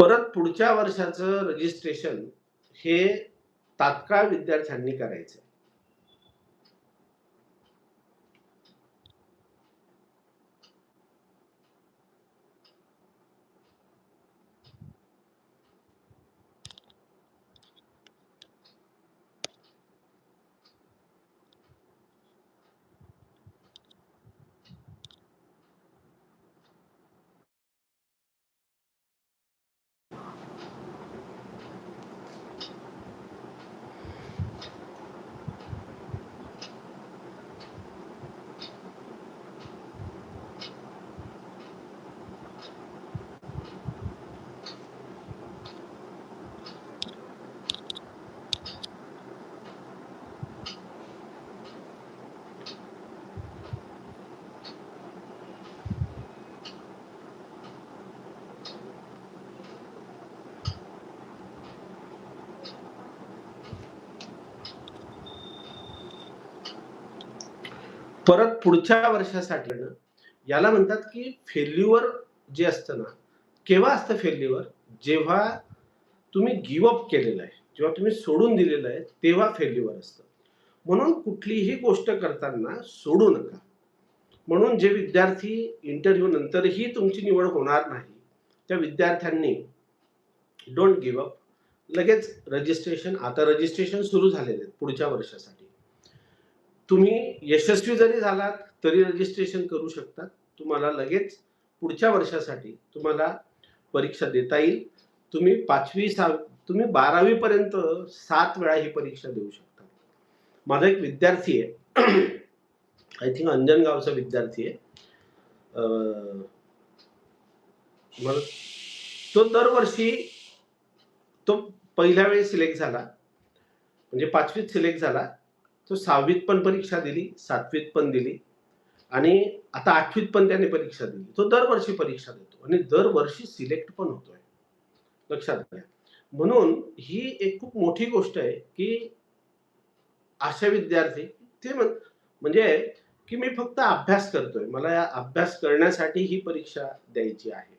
परत पुढच्या वर्षाचं रजिस्ट्रेशन हे तात्काळ विद्यार्थ्यांनी करायचं परत पुढच्या वर्षासाठी ना याला म्हणतात की फेल्युअर जे असतं ना केव्हा असतं फेल्युअर जेव्हा तुम्ही गिवअप केलेलं आहे जेव्हा तुम्ही सोडून दिलेलं आहे तेव्हा फेल्युअर असतं. म्हणून कुठलीही गोष्ट करताना सोडू नका. म्हणून जे विद्यार्थी इंटरव्ह्यू नंतरही तुमची निवड होणार नाही त्या विद्यार्थ्यांनी डोंट गिवअप लगेच रजिस्ट्रेशन आता रजिस्ट्रेशन सुरू झालेले आहेत पुढच्या वर्षासाठी. तुम्ही यशस्वी जरी झालात तरी रजिस्ट्रेशन करू शकता. तुम्हाला लगेच पुढच्या वर्षासाठी तुम्हाला परीक्षा देता येईल. तुम्ही पाचवी सहा तुम्ही बारावी पर्यंत सात वेळा ही परीक्षा देऊ शकता. माझा एक विद्यार्थी आहे. आय थिंक अंजनगावचा विद्यार्थी आहे. मला तो दरवर्षी तो पहिल्या वेळी सिलेक्ट झाला. म्हणजे पाचवीत सिलेक्ट झाला. तो सहावीत पण परीक्षा दिली सातवीत पण दिली आणि आता आठवीत पण त्याने परीक्षा दिली. तो दरवर्षी परीक्षा देतो आणि दरवर्षी सिलेक्ट पण होतोय. लक्षात घ्या. म्हणून ही एक खूप मोठी गोष्ट आहे की अशा विद्यार्थी ते म्हणजे की मी फक्त अभ्यास करतोय. मला या अभ्यास करण्यासाठी ही परीक्षा द्यायची आहे.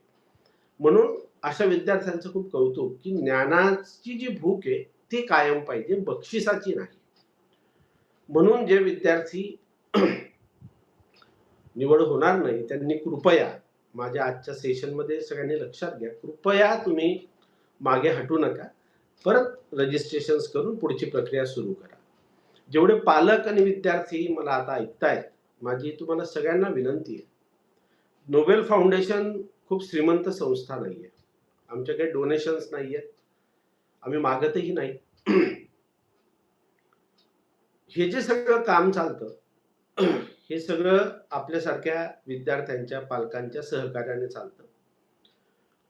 म्हणून अशा विद्यार्थ्यांचं खूप कौतुक की ज्ञानाची जी भूक आहे ती कायम पाहिजे बक्षिसाची नाही. म्हणून जे विद्यार्थी निवड होणार नाही त्यांनी कृपया माझ्या आजच्या सेशनमध्ये सगळ्यांनी लक्षात घ्या. कृपया तुम्ही मागे हटू नका. परत रजिस्ट्रेशन करून पुढची प्रक्रिया सुरू करा. जेवढे पालक आणि विद्यार्थी मला आता ऐकतायत माझी तुम्हाला सगळ्यांना विनंती आहे. नोबेल फाउंडेशन खूप श्रीमंत संस्था नाही आहे आमच्याकडे डोनेशन्स नाही आहेत आम्ही मागतही नाही. हे जे सगळं काम चालतं हे सगळं आपल्यासारख्या विद्यार्थ्यांच्या पालकांच्या सहकार्याने चालतं.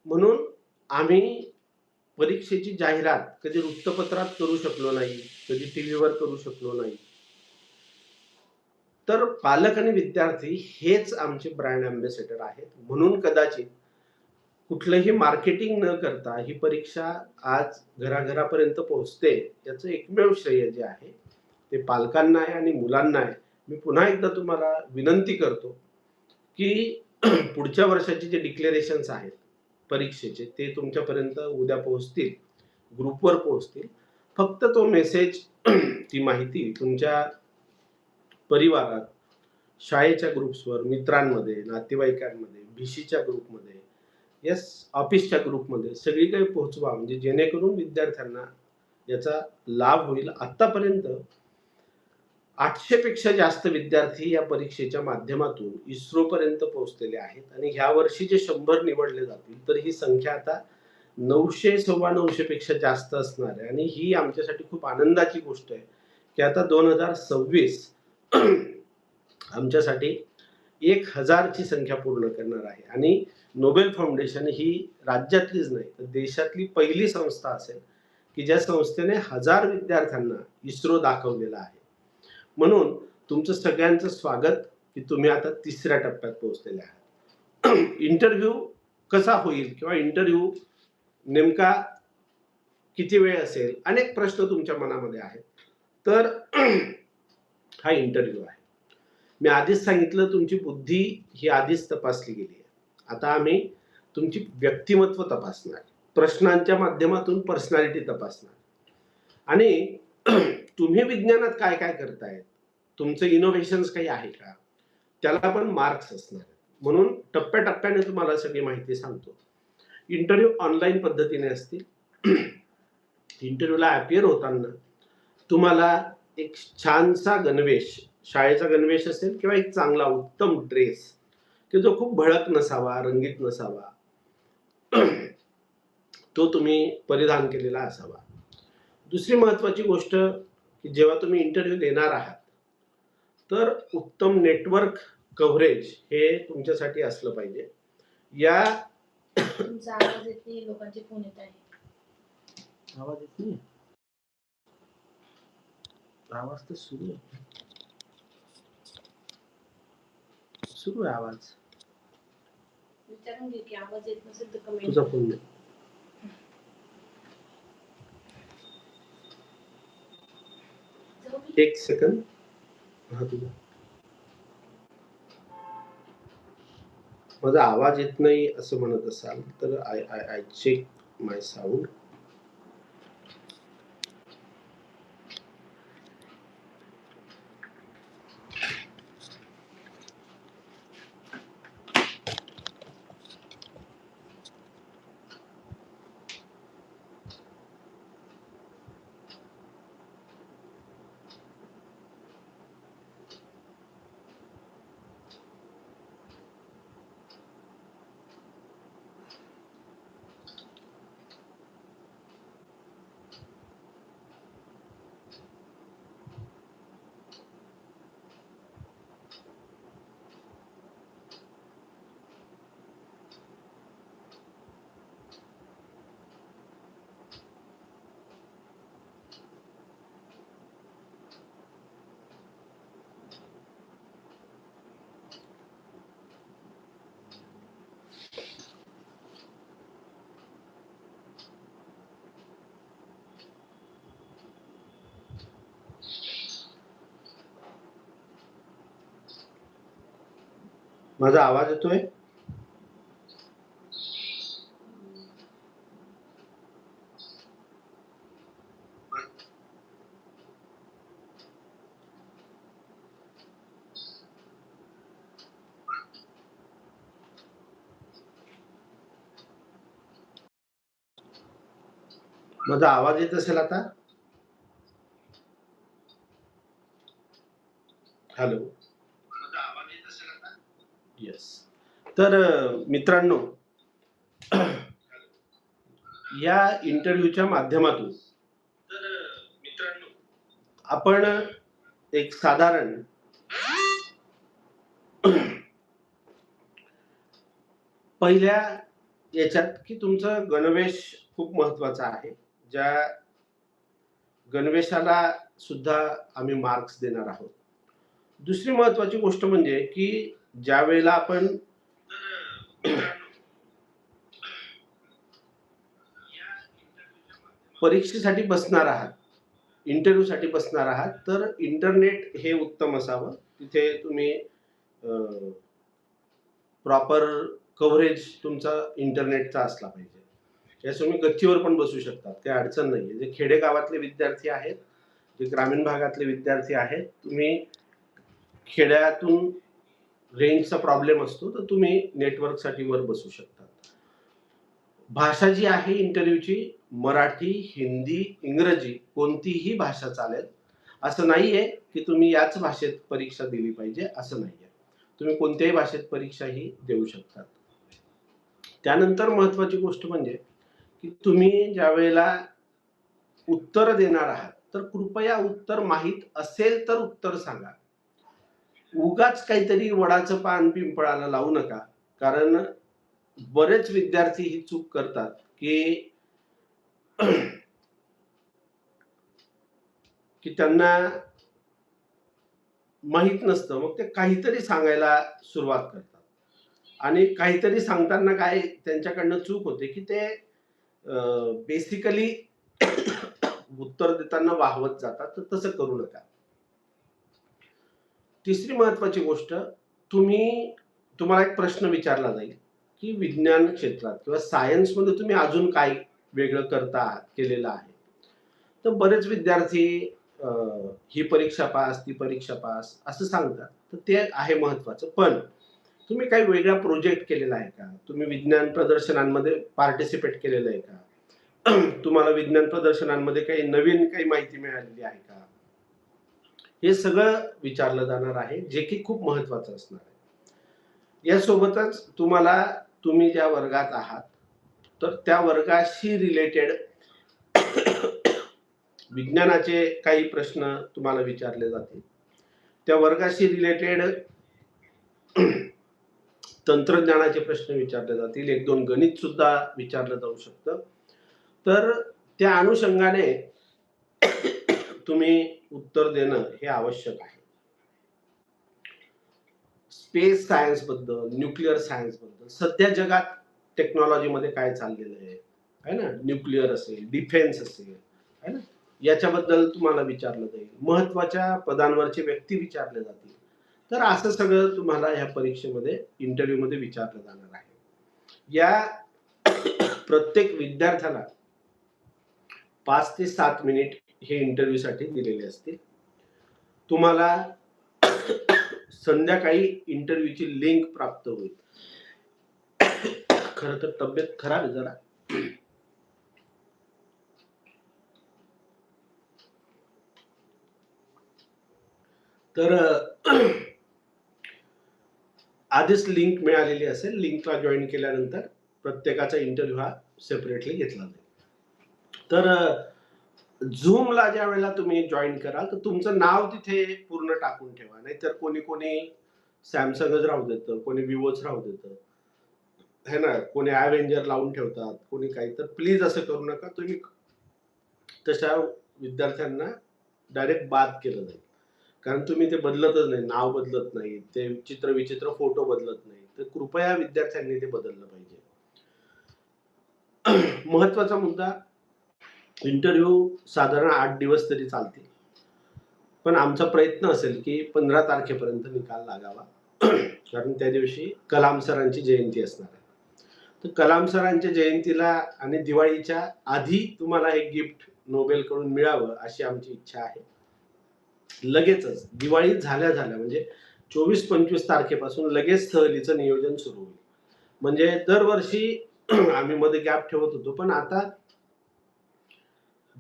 म्हणून आम्ही परीक्षेची जाहिरात कधी वृत्तपत्रात करू शकलो नाही कधी टी व्हीवर करू शकलो नाही. तर पालक आणि विद्यार्थी हेच आमचे ब्रँड अँबॅसेडर आहेत. म्हणून कदाचित कुठलंही मार्केटिंग न करता ही परीक्षा आज घराघरापर्यंत पोहोचते याचं एकमेव श्रेय जे आहे ते पालकांना आहे आणि मुलांना आहे. मी पुन्हा एकदा तुम्हाला विनंती करतो की पुढच्या वर्षाचे जे डिक्लेरेशन्स आहेत परीक्षेचे ते तुमच्यापर्यंत उद्या पोहोचतील. ग्रुपवर पोहोचतील. फक्त तो मेसेज ती माहिती तुमच्या परिवारात शाळेच्या ग्रुप्सवर मित्रांमध्ये नातेवाईकांमध्ये भीशीच्या ग्रुपमध्ये यस ऑफिसच्या ग्रुपमध्ये सगळीकडे पोहोचवा. म्हणजे जेणेकरून विद्यार्थ्यांना याचा लाभ होईल. आत्तापर्यंत आठशे पेक्षा जास्त विद्यार्थी या परीक्षेच्या माध्यमातून इस्रोपर्यंत पोहोचलेले आहेत आणि ह्या वर्षी जे शंभर निवडले जातील तर ही संख्या आता नऊशे सव्वा नऊशे पेक्षा जास्त असणार आहे. आणि ही आमच्यासाठी खूप आनंदाची गोष्ट आहे की आता दोन हजार सव्वीस आमच्यासाठी एक हजारची संख्या पूर्ण करणार आहे. आणि नोबेल फाउंडेशन ही राज्यातलीच नाही तर देशातली पहिली संस्था असेल की ज्या संस्थेने हजार विद्यार्थ्यांना इस्रो दाखवलेला आहे. म्हणून तुमचं सगळ्यांचं स्वागत की तुम्ही आता तिसऱ्या टप्प्यात पोहोचलेले आहात. इंटरव्ह्यू कसा होईल किंवा इंटरव्ह्यू नेमका किती वेळ असेल? अनेक प्रश्न तुमच्या मनामध्ये आहेत. तर हा इंटरव्ह्यू आहे. मी आधीच सांगितलं तुमची बुद्धी ही आधीच तपासली गेली आहे. आता आम्ही तुमची व्यक्तिमत्व तपासणार. प्रश्नांच्या माध्यमातून पर्सनॅलिटी तपासणार. आणि तुम्ही विज्ञानात काय काय करताय? तुमचं इनोव्हेशन्स काही आहे का? त्याला पण मार्क्स असणार म्हणून टप्प्याटप्प्याने तुम्हाला सगळी माहिती सांगतो. इंटरव्ह्यू ऑनलाईन पद्धतीने असतील. इंटरव्ह्यूला अपिअर होताना तुम्हाला एक छानसा गणवेश शाळेचा गणवेश असेल किंवा एक चांगला उत्तम ड्रेस की जो खूप भळक नसावा रंगीत नसावा तो तुम्ही परिधान केलेला असावा. दुसरी महत्वाची गोष्ट की जेव्हा तुम्ही इंटरव्ह्यू देणार आहात तर उत्तम नेटवर्क कव्हरेज हे तुमच्यासाठी असलं पाहिजे. या तुमचा आवाज येत नाही लोकांचे फोन येत आहे आवाज येत नाही आवाज तर सुरू आहे. सुरू आहे आवाज. विचारून घे की आवाज येत नसेल तर कमेंट तुझा फोन दे. एक सेकंद हा तुझा. माझा आवाज येत नाही असं म्हणत असाल तर I I I check my sound माझा आवाज येतोय? माझा आवाज येत असेल आता? हॅलो येस तर मित्रांनो या इंटरव्ह्यूच्या माध्यमातून आपण एक साधारण पहिल्या याच्यात की तुमचं गणवेश खूप महत्त्वाचा आहे ज्या गणवेशाला सुद्धा आम्ही मार्क्स देणार आहोत. दुसरी महत्वाची गोष्ट म्हणजे की ज्या वेळेला आपण परीक्षेसाठी बसणार आहात. इंटरव्ह्यूसाठी बसणार आहात. तर इंटरनेट हे उत्तम असावं. तिथे तुम्ही प्रॉपर कव्हरेज तुमचा इंटरनेटचा असला पाहिजे. त्यास तुम्ही गच्चीवर पण बसू शकतात. काही अडचण नाही आहे जे खेडेगावातले विद्यार्थी आहेत जे ग्रामीण भागातले विद्यार्थी आहेत तुम्ही खेड्यातून रेंजचा प्रॉब्लेम असतो तर तुम्ही नेटवर्कसाठी वर बसू शकतात भाषा जी आहे इंटरव्ह्यूची मराठी हिंदी इंग्रजी कोणतीही भाषा चालेल. असं नाहीये की तुम्ही याच भाषेत परीक्षा दिली पाहिजे असं नाहीये. तुम्ही कोणत्याही भाषेत परीक्षाही देऊ शकतात त्यानंतर महत्वाची गोष्ट म्हणजे की तुम्ही ज्या वेळेला उत्तर देणार आहात तर कृपया उत्तर माहीत असेल तर उत्तर सांगा. उगाच काहीतरी वडाचं पान पिंपळाला लावू नका. कारण बरेच विद्यार्थी ही चूक करतात की की त्यांना माहीत नसतं. मग ते काहीतरी सांगायला सुरुवात करतात. आणि काहीतरी सांगताना काय त्यांच्याकडनं चूक होते की ते बेसिकली उत्तर देताना वाहवत जातात. तर तसं करू नका. तिसरी महत्वाची गोष्ट तुम्ही तुम्हाला एक प्रश्न विचारला जाईल की विज्ञान क्षेत्रात किंवा सायन्समध्ये तुम्ही अजून काय वेगळं करता केलेलं आहे? तर बरेच विद्यार्थी ही परीक्षा पास ती परीक्षा पास असं सांगतात. तर ते आहे महत्वाचं. पण तुम्ही काही वेगळा प्रोजेक्ट केलेला आहे का? तुम्ही विज्ञान प्रदर्शनांमध्ये पार्टिसिपेट केलेलं आहे का? तुम्हाला विज्ञान प्रदर्शनांमध्ये काही नवीन काही माहिती मिळालेली आहे का? हे सगळं विचारलं जाणार आहे जे की खूप महत्वाचं असणार आहे. यासोबतच तुम्हाला तुम्ही ज्या वर्गात आहात तर त्या वर्गाशी रिलेटेड विज्ञानाचे काही प्रश्न तुम्हाला विचारले जातील. त्या वर्गाशी रिलेटेड तंत्रज्ञानाचे प्रश्न विचारले जातील. एक दोन गणित सुद्धा विचारलं जाऊ शकतं. तर त्या अनुषंगाने तुम्ही उत्तर देणं हे आवश्यक आहे. स्पेस सायन्सबद्दल न्यूक्लिअर सायन्सबद्दल सध्या जगात टेक्नॉलॉजीमध्ये काय चाललेलं आहे? है ना? न्यूक्लिअर असेल डिफेन्स असेल है ना? याच्याबद्दल तुम्हाला विचारलं जाईल. महत्त्वाच्या पदांवरचे व्यक्ती विचारले जातील. तर असं सगळं तुम्हाला ह्या परीक्षेमध्ये इंटरव्ह्यूमध्ये विचारलं जाणार आहे. या प्रत्येक विद्यार्थ्याला पाच ते सात मिनिट हे इंटरव्ह्यूसाठी दिलेले असतील. तुम्हाला संध्याकाळी इंटरव्ह्यूची लिंक प्राप्त होईल. खर तर तब्येत खराब आहे जरा. तर आधीच लिंक मिळालेली असेल लिंकला जॉईन केल्यानंतर प्रत्येकाचा इंटरव्ह्यू हा सेपरेटली घेतला जाईल. तर झूमला ज्या वेळेला तुम्ही जॉईन कराल तर तुमचं नाव तिथे पूर्ण टाकून ठेवा. नाहीतर कोणी कोणी सॅमसंगच राहू देतं कोणी विवोच राहू देतं. है ना? कोणी ॲव्हेंजर लावून ठेवतात कोणी काही. तर प्लीज असं करू नका. तुम्ही तशा विद्यार्थ्यांना डायरेक्ट बाद केलं जाईल. कारण तुम्ही ते बदलतच नाही नाव बदलत नाही ते चित्र विचित्र फोटो बदलत नाही. तर कृपया विद्यार्थ्यांनी ते बदललं पाहिजे. महत्त्वाचा मुद्दा इंटरव्ह्यू साधारण आठ दिवस तरी चालतील. पण आमचा प्रयत्न असेल की पंधरा तारखेपर्यंत निकाल लागावा. कारण त्या दिवशी कलाम सरांची जयंती असणार आहे. तर कलाम सरांच्या जयंतीला आणि दिवाळीच्या आधी तुम्हाला एक गिफ्ट नोबेलकडून मिळावं अशी आमची इच्छा आहे. लगेचच दिवाळी झाल्या झाल्या म्हणजे चोवीस पंचवीस तारखेपासून लगेच सहलीचं नियोजन सुरू होईल. म्हणजे दरवर्षी आम्ही मध्ये गॅप ठेवत होतो पण आता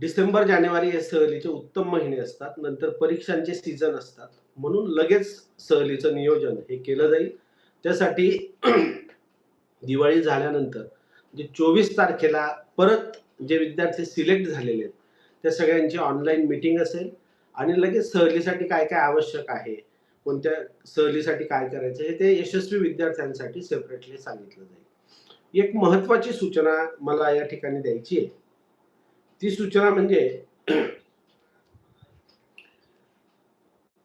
डिसेंबर जानेवारी हे सहलीचे उत्तम महिने असतात. नंतर परीक्षांचे सीझन असतात. म्हणून लगेच सहलीचं नियोजन हे केलं जाईल. त्यासाठी दिवाळी झाल्यानंतर म्हणजे चोवीस तारखेला परत जे विद्यार्थी सिलेक्ट झालेले आहेत त्या सगळ्यांची ऑनलाईन मिटिंग असेल आणि लगेच सहलीसाठी काय काय आवश्यक आहे कोणत्या सहलीसाठी काय करायचं हे ते यशस्वी विद्यार्थ्यांसाठी सेपरेटली सांगितलं जाईल. एक महत्वाची सूचना मला या ठिकाणी द्यायची आहे. ती सूचना म्हणजे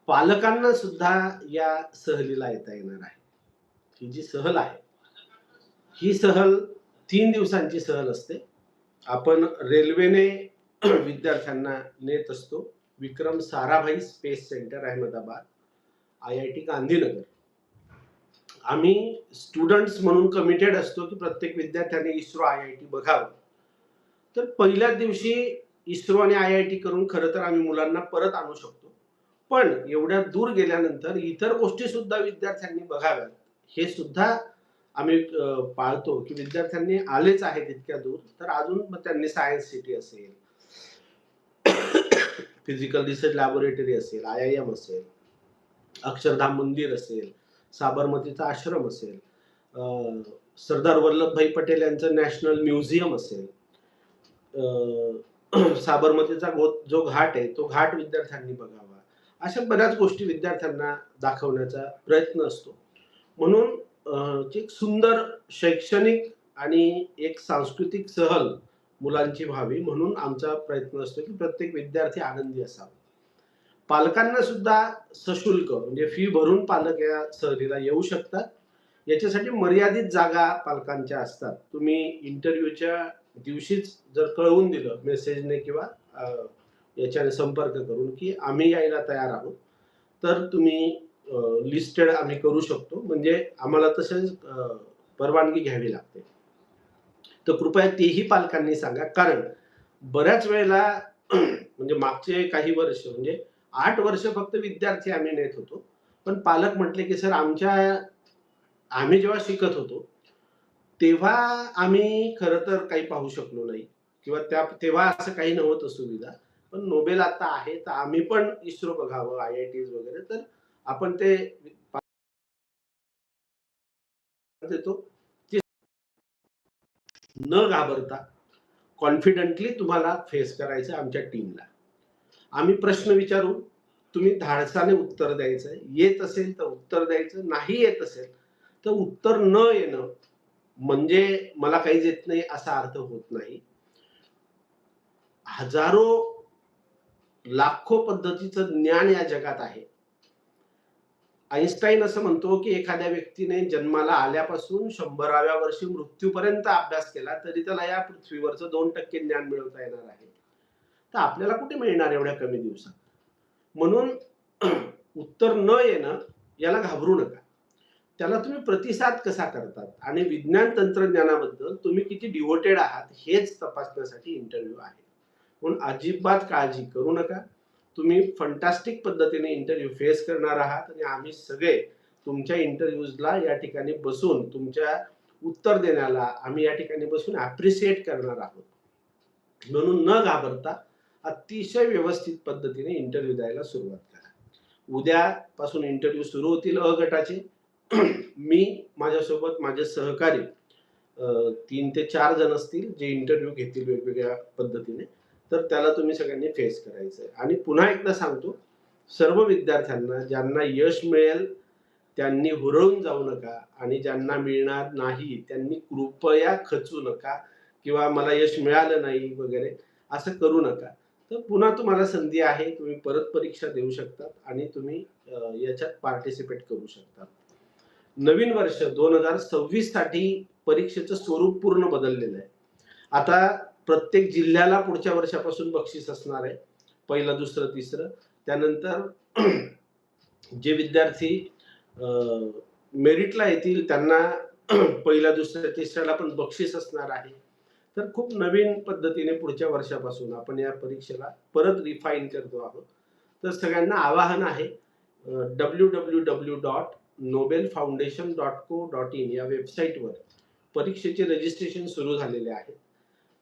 पालकांना सुद्धा या सहलीला येता येणार आहे. ही जी सहल आहे ही सहल तीन दिवसांची सहल असते. आपण रेल्वेने विद्यार्थ्यांना नेत असतो. Vikram Sarabhai space centre Ahmedabad I I T Gandhinagar. आम्ही स्टुडंट्स म्हणून कमिटेड असतो की प्रत्येक विद्यार्थ्याने इस्रो आय आय टी बघावं. तर पहिल्याच दिवशी इस्रो आणि आय आय टी करून खरं तर आम्ही मुलांना परत आणू शकतो. पण एवढ्या दूर गेल्यानंतर इतर गोष्टी सुद्धा विद्यार्थ्यांनी बघाव्यात. हे सुद्धा आम्ही पाळतो की विद्यार्थ्यांनी आलेच आहेत इतक्या दूर तर अजून मग त्यांनी सायन्स सिटी असेल फिजिकल रिसर्च लॅबोरेटरी असेल आय आय एम असेल अक्षरधाम मंदिर असेल साबरमतीचा आश्रम असेल सरदार वल्लभभाई पटेल यांचं नॅशनल म्युझियम असेल साबरमतीचा जो घाट आहे तो घाट विद्यार्थ्यांनी बघावा. अशा बऱ्याच गोष्टी विद्यार्थ्यांना दाखवण्याचा प्रयत्न असतो. म्हणून एक सुंदर शैक्षणिक आणि एक सांस्कृतिक सहल मुलांची व्हावी म्हणून आमचा प्रयत्न असतो की प्रत्येक विद्यार्थी आनंदी असावा. पालकांना सुद्धा सशुल्क म्हणजे फी भरून पालक या सहलीला येऊ शकतात. याच्यासाठी मर्यादित जागा पालकांच्या असतात. तुम्ही इंटरव्ह्यूच्या दिवशीच जर कळवून दिलं मेसेजने किंवा याच्याने संपर्क करून की आम्ही यायला तयार आहोत तर तुम्ही लिस्टेड आम्ही करू शकतो. म्हणजे आम्हाला तसेच परवानगी घ्यावी लागते. तर कृपया तेही पालकांनी सांगा. कारण बऱ्याच वेळेला म्हणजे मागचे काही वर्ष म्हणजे आठ वर्ष फक्त विद्यार्थी आम्ही नेत होतो. पण पालक म्हटले की सर आमच्या आम्ही जेव्हा शिकत होतो तेव्हा आम्ही खरं तर काही पाहू शकलो नाही. किंवा त्या तेव्हा असं काही नव्हतं सुविधा. पण नोबेल आता आहे तर आम्ही पण इस्रो बघावं आय आय टीज वगैरे. तर आपण ते देतो न घाबरता कॉन्फिडंटली तुम्हाला फेस करायचं आमच्या टीमला आम्ही प्रश्न विचारू तुम्ही धाडसाने उत्तर द्यायचं येत असेल तर उत्तर द्यायचं नाही येत असेल तर उत्तर न येणं म्हणजे मला काहीच येत नाही असा अर्थ होत नाही. हजारो लाखो पद्धतीचं ज्ञान या जगात आहे. आईन्स्टाईन असं म्हणतो की एखाद्या व्यक्तीने जन्माला आल्यापासून शंभराव्या वर्षी मृत्यूपर्यंत अभ्यास केला तरी त्याला या पृथ्वीवरचं दोन टक्के ज्ञान मिळवता येणार आहे. तर आपल्याला कुठे मिळणार एवढ्या कमी दिवसात? म्हणून उत्तर न येणं याला घाबरू नका. त्याला तुम्ही प्रतिसाद कसा करतात? आणि विज्ञान तंत्रज्ञानाबद्दल तुम्ही किती डिवोटेड आहात हेच तपासण्यासाठी इंटरव्ह्यू आहे. म्हणून अजिबात काळजी करू नका. तुम्ही फंटास्टिक पद्धतीने इंटरव्ह्यू फेस करणार आहात आणि आम्ही सगळे तुमच्या इंटरव्ह्यूजला या ठिकाणी बसून तुमच्या उत्तर देण्याला आम्ही या ठिकाणी बसून ॲप्रिशिएट करणार आहोत. म्हणून न घाबरता अतिशय व्यवस्थित पद्धतीने इंटरव्ह्यू द्यायला सुरुवात करा. उद्यापासून इंटरव्ह्यू सुरू होतील अ गटाचे. मी माझ्यासोबत माझे सहकारी तीन ते चार जण असतील जे इंटरव्ह्यू घेतील वेगवेगळ्या पद्धतीने तर त्याला तुम्ही सगळ्यांनी फेस करायचं आहे. आणि पुन्हा एकदा सांगतो सर्व विद्यार्थ्यांना ज्यांना यश मिळेल त्यांनी हुरळून जाऊ नका आणि ज्यांना मिळणार नाही त्यांनी कृपया खचू नका किंवा मला यश मिळालं नाही वगैरे असं करू नका. तर पुन्हा तुम्हाला संधी आहे तुम्ही परत परीक्षा देऊ शकतात आणि तुम्ही याच्यात पार्टिसिपेट करू शकतात. नवीन वर्ष दोन हजार सव्वीससाठी परीक्षेचं स्वरूप पूर्ण बदललेलं आहे. आता प्रत्येक जिल्ह्याला पुढच्या वर्षापासून बक्षीस असणार आहे. पहिलं दुसरं तिसरं. त्यानंतर जे विद्यार्थी मेरिटला येतील त्यांना पहिल्या दुसऱ्या तिसऱ्याला पण बक्षीस असणार आहे. तर खूप नवीन पद्धतीने पुढच्या वर्षापासून आपण या परीक्षेला परत रिफाईन करतो आहोत. तर सगळ्यांना आवाहन आहे W W W dot Nobel foundation dot co dot in या वेबसाईटवर परीक्षेचे रजिस्ट्रेशन सुरू झालेले आहे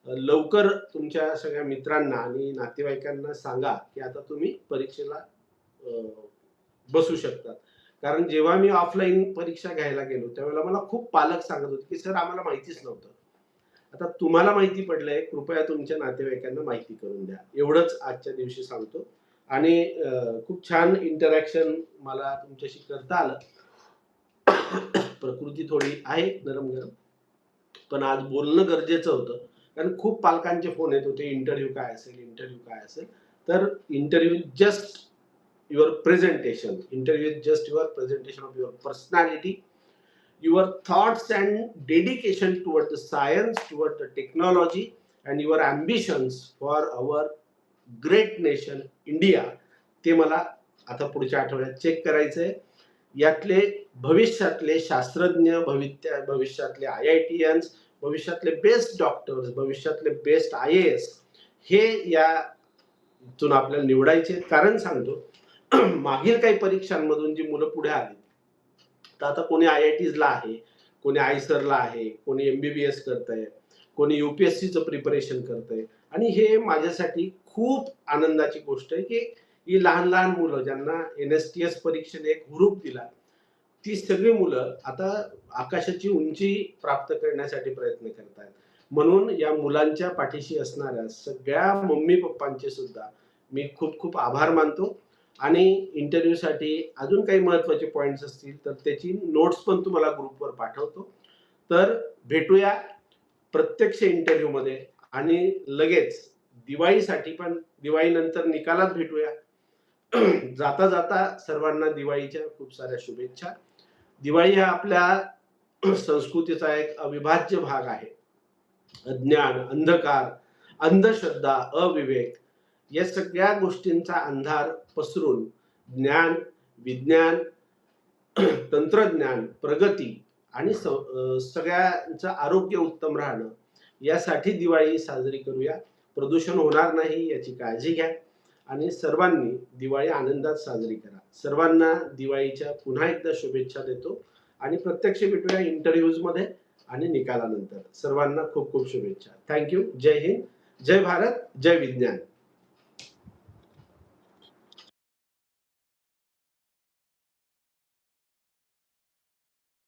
लवकर तुमच्या सगळ्या मित्रांना आणि नातेवाईकांना सांगा की आता तुम्ही परीक्षेला बसू शकतात. कारण जेव्हा मी ऑफलाईन परीक्षा घ्यायला गेलो त्यावेळेला मला खूप पालक सांगत होते की सर आम्हाला माहितीच नव्हतं. आता तुम्हाला माहिती पडलंय कृपया तुमच्या नातेवाईकांना माहिती करून द्या. एवढंच आजच्या दिवशी सांगतो. आणि खूप छान इंटरॅक्शन मला तुमच्याशी करता आलं. प्रकृती थोडी आहे नरम गरम. पण आज बोलणं गरजेचं होतं. कारण खूप पालकांचे फोन येत होते इंटरव्ह्यू काय असेल इंटरव्ह्यू काय असेल? तर interview just your presentation. Interview just your presentation of your personality. Your thoughts and dedication toward the science toward the technology and your ambitions for our great nation India. ते मला आता पुढच्या आठवड्यात चेक करायचं आहे यातले भविष्यातले शास्त्रज्ञ भवित्या भविष्यातले आय आय टी एन्स भविष्यातले बेस्ट डॉक्टर्स भविष्यातले बेस्ट आय ए एस हे यातून आपल्याला निवडायचे कारण सांगतो मागील काही परीक्षांमधून जी मुलं पुढे आली तर आता कोणी आय आय टीजला आहे कोणी आयसरला आहे कोणी एम बी बी एस करत आहे कोणी यू पी एस सीचं प्रिपरेशन करत आहे आणि हे माझ्यासाठी खूप आनंदाची गोष्ट आहे की ही लहान लहान मुलं ज्यांना एन एस टी एस परीक्षेने एक हुरूप दिला ती सगळी मुलं आता आकाशाची उंची प्राप्त करण्यासाठी प्रयत्न करत आहेत म्हणून या मुलांच्या पाठीशी असणाऱ्या सगळ्या मम्मी पप्पांचे सुद्धा मी खूप खूप आभार मानतो. आणि इंटरव्ह्यूसाठी अजून काही महत्त्वाचे पॉईंट्स असतील तर त्याची नोट्स पण तुम्हाला ग्रुपवर पाठवतो. तर भेटूया प्रत्यक्ष इंटरव्ह्यूमध्ये आणि लगेच दिवाळीसाठी पण दिवाळीनंतर निकालात भेटूया. जाता जाता सर्वांना दिवाळीच्या खूप साऱ्या शुभेच्छा. दिवाळी हा आपल्या संस्कृतीचा एक अविभाज्य भाग आहे. अज्ञान अंधकार अंधश्रद्धा अविवेक या सगळ्या गोष्टींचा अंधार पसरून ज्ञान विज्ञान तंत्रज्ञान प्रगती आणि स- सगळ्यांचं आरोग्य उत्तम राहणं यासाठी दिवाळी साजरी करूया. प्रदूषण होणार नाही याची काळजी घ्या. आणि सर्वांनी दिवाळी आनंदात साजरी करा. सर्वांना दिवाळीच्या पुन्हा एकदा शुभेच्छा देतो आणि प्रत्यक्ष भेटूया इंटरव्ह्यूजमध्ये आणि निकालानंतर. सर्वांना खूप खूप शुभेच्छा. थँक्यू जय हिंद. जय भारत. जय विज्ञान.